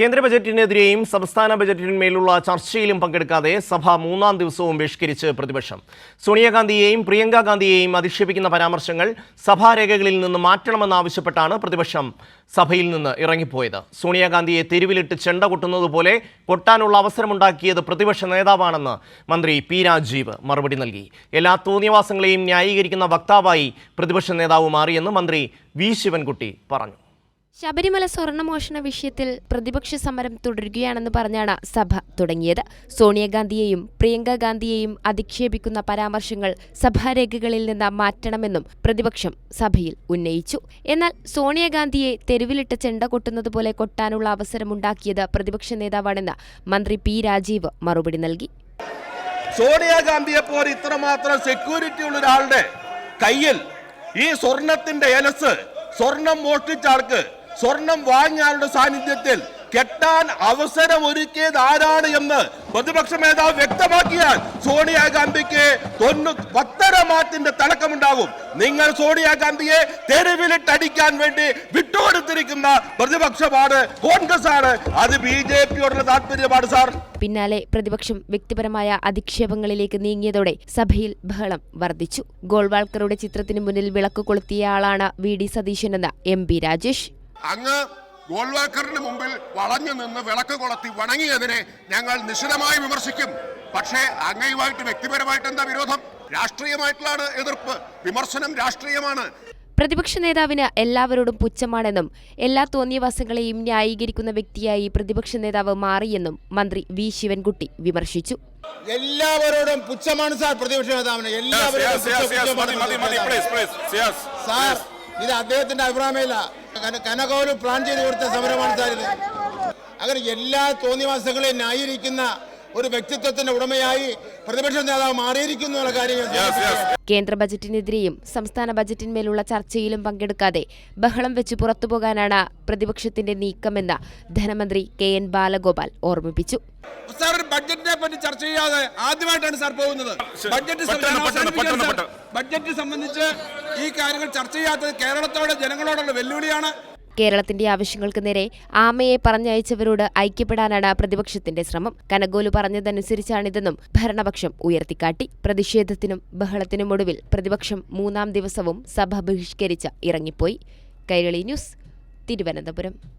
കേന്ദ്ര ബജറ്റിനെതിരെയും സംസ്ഥാന ബജറ്റിന്മേലുള്ള ചർച്ചയിലും പങ്കെടുക്കാതെ സഭ മൂന്നാം ദിവസവും ബഹിഷ്കരിച്ച് പ്രതിപക്ഷം. സോണിയാഗാന്ധിയെയും പ്രിയങ്ക ഗാന്ധിയെയും അധിക്ഷേപിക്കുന്ന പരാമർശങ്ങൾ സഭാരേഖകളിൽ നിന്ന് മാറ്റണമെന്നാവശ്യപ്പെട്ടാണ് പ്രതിപക്ഷം സഭയിൽ നിന്ന് ഇറങ്ങിപ്പോയത്. സോണിയാഗാന്ധിയെ തെരുവിലിട്ട് ചെണ്ട കൊട്ടുന്നത് പോലെ കൊട്ടാനുള്ള അവസരമുണ്ടാക്കിയത് പ്രതിപക്ഷ നേതാവാണെന്ന് മന്ത്രി പി രാജീവ് മറുപടി നൽകി. എല്ലാ തോന്നിയവാസങ്ങളെയും ന്യായീകരിക്കുന്ന വക്താവായി പ്രതിപക്ഷ നേതാവ് മാറിയെന്ന് മന്ത്രി വി ശിവൻകുട്ടി പറഞ്ഞു. ശബരിമല സ്വർണമോഷണ വിഷയത്തിൽ പ്രതിപക്ഷ സമരം തുടരുകയാണെന്ന് പറഞ്ഞാണ് സഭ തുടങ്ങിയത്. സോണിയാഗാന്ധിയെയും പ്രിയങ്ക ഗാന്ധിയെയും അധിക്ഷേപിക്കുന്ന പരാമർശങ്ങൾ സഭാരേഖകളിൽ നിന്ന് മാറ്റണമെന്നും പ്രതിപക്ഷം സഭയിൽ ഉന്നയിച്ചു. എന്നാൽ സോണിയാഗാന്ധിയെ തെരുവിലിട്ട് ചെണ്ട കൊട്ടുന്നതുപോലെ കൊട്ടാനുള്ള അവസരമുണ്ടാക്കിയത് പ്രതിപക്ഷ നേതാവാണെന്ന് മന്ത്രി പി രാജീവ് മറുപടി നൽകി. സോണിയാഗാന്ധിയെ പോലെ ഇത്രമാത്രം സെക്യൂരിറ്റി ഉള്ള ഒരാളുടെ കയ്യിൽ ഈ സ്വർണത്തിന്റെ സ്വർണം മോഷ്ടിച്ച ആൾക്ക് സ്വർണം വാങ്ങിയാളുടെ സാന്നിധ്യത്തിൽ കെട്ടാൻ അവസരം ഒരുക്കിയത് ആരാണ് എന്ന് പ്രതിപക്ഷ നേതാവ് വ്യക്തമാക്കിയാൽ സോണിയാഗാന്ധിക്ക് തൊണ്ണൂ പത്തര മാറ്റിന്റെ തിളക്കമുണ്ടാകും നിങ്ങൾ സോണിയാഗാന്ധിയെ തെരുവിലിട്ടടിക്കാൻ വേണ്ടി വിട്ടുകൊടുത്തിരിക്കുന്ന പ്രതിപക്ഷമാണ് കോൺഗ്രസ് ആണ് അത് ബി ജെ പിയോടുള്ള താല്പര്യമാണ് സാർ. പിന്നാലെ പ്രതിപക്ഷം വ്യക്തിപരമായ അധിക്ഷേപങ്ങളിലേക്ക് നീങ്ങിയതോടെ സഭയിൽ ബഹളം വർദ്ധിച്ചു. ഗോൾവാൾക്കറുടെ ചിത്രത്തിന് മുന്നിൽ വിളക്ക് കൊളുത്തിയ ആളാണ് വി ഡി സതീശനെന്ന് എം പി രാജേഷ്. അങ്ങ് ഗോൾവാക്കറിന് മുമ്പിൽ വളഞ്ഞു നിന്ന് വിളക്ക് കൊളത്തി വണങ്ങിയതിനെ ഞങ്ങൾ നിശിതമായി വിമർശിക്കും. പക്ഷേ അങ്ങയുമായിട്ട് വ്യക്തിപരമായിട്ട് എന്താ വിരോധം? രാഷ്ട്രീയമായിട്ടുള്ളാണ് എതിർപ്പ്. വിമർശനം രാഷ്ട്രീയമാണ്. പ്രതിപക്ഷ നേതാവിന് എല്ലാവരോടും പുച്ഛമാണെന്നും എല്ലാ തോന്നിയവാസങ്ങളെയും ന്യായീകരിക്കുന്ന വ്യക്തിയായി പ്രതിപക്ഷ നേതാവ് മാറിയെന്നും മന്ത്രി വി ശിവൻകുട്ടി വിമർശിച്ചു. എല്ലാവരോടും പുച്ഛമാണ് സാർ പ്രതിപക്ഷ നേതാവിന്. എല്ലാവരോടും. സാർ. ഇത് അദ്ദേഹത്തിന്റെ അഭിപ്രായമല്ല. കനകോൽ പ്ലാൻ ചെയ്ത് കൊടുത്ത സമരമാണ് സാർ അങ്ങനെ എല്ലാ തോന്നിവാസങ്ങളെയും ന്യായീകരിക്കുന്ന ഒരു വ്യക്തിത്വത്തിന്റെ ഉടമയായി പ്രതിപക്ഷ നേതാവ് മാറിയിരിക്കുന്നു എന്നുള്ള കാര്യം കേന്ദ്ര ബജറ്റിനെതിരെയും സംസ്ഥാന ബജറ്റിന്മേലുള്ള ചർച്ചയിലും പങ്കെടുക്കാതെ ബഹളം വെച്ച് പുറത്തുപോകാനാണ് പ്രതിപക്ഷത്തിന്റെ നീക്കമെന്ന് ധനമന്ത്രി കെ എൻ ബാലഗോപാൽ ഓർമ്മിപ്പിച്ചു. സാർ ബഡ്ജറ്റിനെ പറ്റി ചർച്ച ചെയ്യാതെ ആദ്യമായിട്ടാണ് സാർ പോകുന്നത്. ബഡ്ജറ്റ് ബഡ്ജറ്റ് സംബന്ധിച്ച് ഈ കാര്യങ്ങൾ ചർച്ച ചെയ്യാത്തത് കേരളത്തോടെ ജനങ്ങളോടുള്ള വെല്ലുവിളിയാണ്. കേരളത്തിന്റെ ആവശ്യങ്ങൾക്ക് നേരെ ആമയെ പറഞ്ഞയച്ചവരോട് ഐക്യപ്പെടാനാണ് പ്രതിപക്ഷത്തിന്റെ ശ്രമം. കനഗോലു പറഞ്ഞതനുസരിച്ചാണിതെന്നും ഭരണപക്ഷം ഉയർത്തിക്കാട്ടി. പ്രതിഷേധത്തിനും ബഹളത്തിനും ഒടുവിൽ പ്രതിപക്ഷം മൂന്നാം ദിവസവും സഭ ബഹിഷ്കരിച്ച് ഇറങ്ങിപ്പോയി. കൈരളി ന്യൂസ് തിരുവനന്തപുരം.